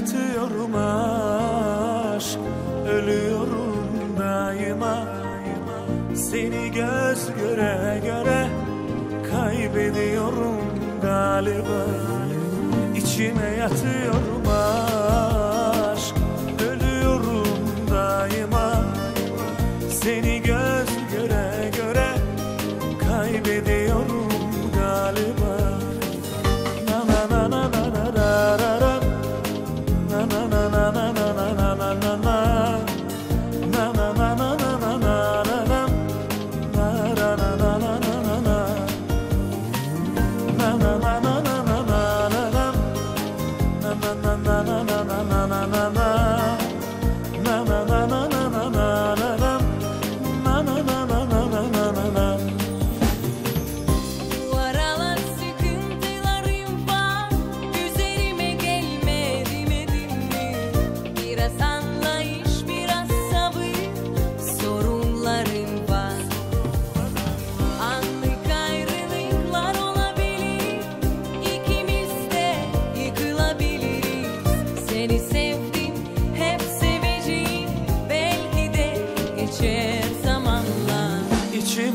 Yatıyorum aşk. Ölüyorum daima Seni göz göre göre Kaybediyorum galiba. İçime yatıyorum aşk. Ölüyorum daima. Seni göz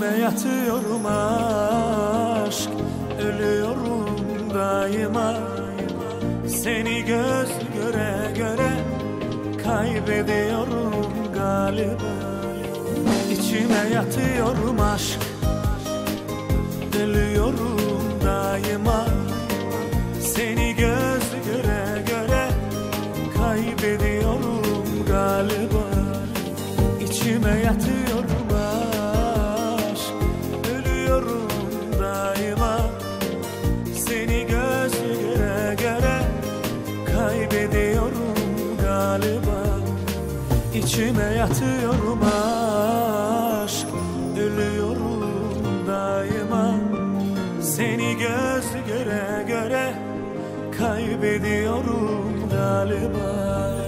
İçime yatıyorum aşk Ölüyorum daima. Seni göz göre göre Kaybediyorum galiba. İçime yatıyorum aşk Ölüyorum daima. Seni göz göre göre Kaybediyorum İçime yatıyorum aşk. Ölüyorum daima. Seni göz göre göre Kaybediyorum galiba